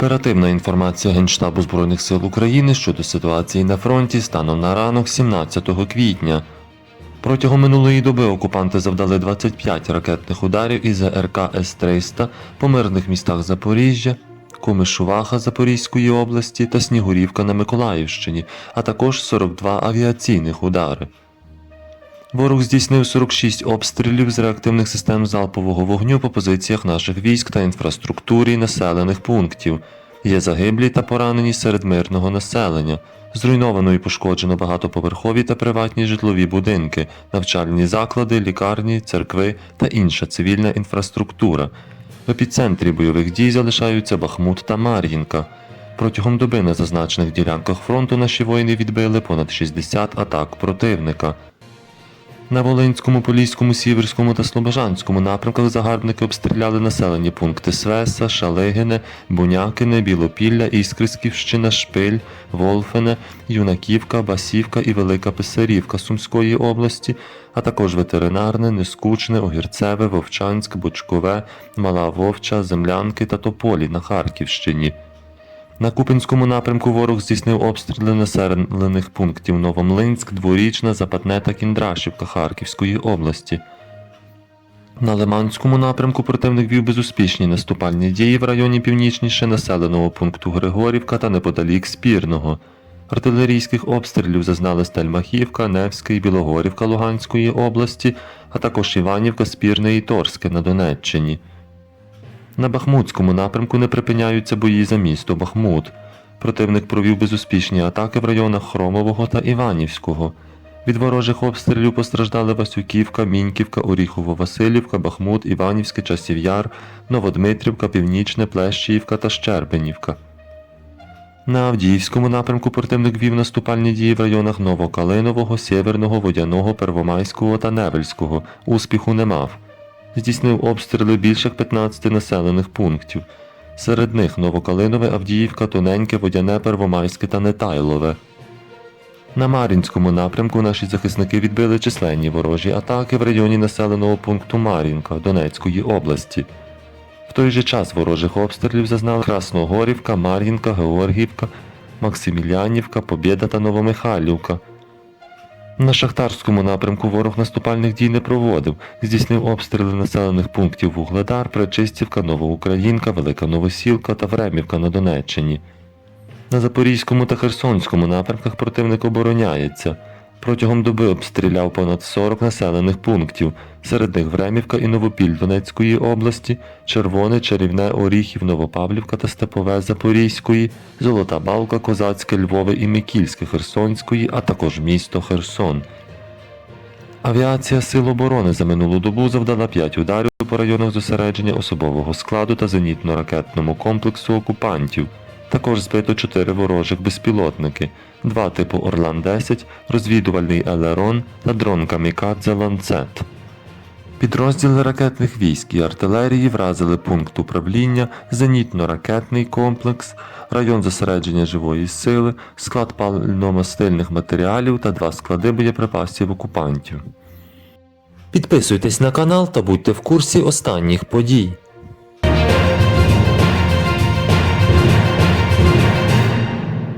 Оперативна інформація Генштабу Збройних сил України щодо ситуації на фронті станом на ранок 17 квітня. Протягом минулої доби окупанти завдали 25 ракетних ударів із РК С-300 по мирних містах Запоріжжя, Комишуваха Запорізької області та Снігурівка на Миколаївщині, а також 42 авіаційних удари. Ворог здійснив 46 обстрілів з реактивних систем залпового вогню по позиціях наших військ та інфраструктурі населених пунктів. Є загиблі та поранені серед мирного населення. Зруйновано і пошкоджено багатоповерхові та приватні житлові будинки, навчальні заклади, лікарні, церкви та інша цивільна інфраструктура. В епіцентрі бойових дій залишаються Бахмут та Мар'їнка. Протягом доби на зазначених ділянках фронту наші воїни відбили понад 60 атак противника. На Волинському, Поліському, Сіверському та Слобожанському напрямках загарбники обстріляли населені пункти Свеса, Шалигине, Бунякине, Білопілля, Іскрисківщина, Шпиль, Волфене, Юнаківка, Басівка і Велика Писарівка Сумської області, а також ветеринарне, Нескучне, Огірцеве, Вовчанськ, Бочкове, Мала Вовча, Землянки та Тополі на Харківщині. На Купинському напрямку ворог здійснив обстріли населених пунктів Новомлинськ, Дворічна, Западне та Кіндрашівка Харківської області. На Лиманському напрямку противник вів безуспішні наступальні дії в районі північніше населеного пункту Григорівка та неподалік Спірного. Артилерійських обстрілів зазнали Стельмахівка, Невська і Білогорівка Луганської області, а також Іванівка, Спірне і Торське на Донеччині. На Бахмутському напрямку не припиняються бої за місто Бахмут. Противник провів безуспішні атаки в районах Хромового та Іванівського. Від ворожих обстрілів постраждали Васюківка, Міньківка, Оріхово-Василівка, Бахмут, Іванівське, Часів'яр, Новодмитрівка, Північне, Плещіївка та Щербинівка. На Авдіївському напрямку противник вів наступальні дії в районах Новокалинового, Сєверного, Водяного, Первомайського та Невельського. Успіху не мав здійснив обстріли більших 15 населених пунктів. Серед них Новокалинове, Авдіївка, Тоненьке, Водяне, Первомайське та Нетайлове. На Мар'їнському напрямку наші захисники відбили численні ворожі атаки в районі населеного пункту Мар'їнка Донецької області. В той же час ворожих обстрілів зазнали Красногорівка, Мар'їнка, Георгіївка, Максимілянівка, Побєда та Новомихайлівка. На Шахтарському напрямку ворог наступальних дій не проводив, здійснив обстріли населених пунктів Вугледар, Пречистівка, Новоукраїнка, Велика Новосілка та Времівка на Донеччині. На Запорізькому та Херсонському напрямках противник обороняється. Протягом доби обстріляв понад 40 населених пунктів, серед них Времівка і Новопіль Донецької області, Червоне, Чарівне, Оріхів, Новопавлівка та Степове Запорізької, Золота Балка, Козацьке, Львове і Микільське Херсонської, а також місто Херсон. Авіація Сил оборони за минулу добу завдала 5 ударів по районах зосередження особового складу та зенітно-ракетному комплексу окупантів. Також збито 4 ворожих безпілотники, два типу Орлан-10, розвідувальний Елерон та дрон Камікадзе Ланцет. Підрозділи ракетних військ і артилерії вразили пункт управління, зенітно-ракетний комплекс, район зосередження живої сили, склад паливно-мастильних матеріалів та два склади боєприпасів окупантів. Підписуйтесь на канал та будьте в курсі останніх подій.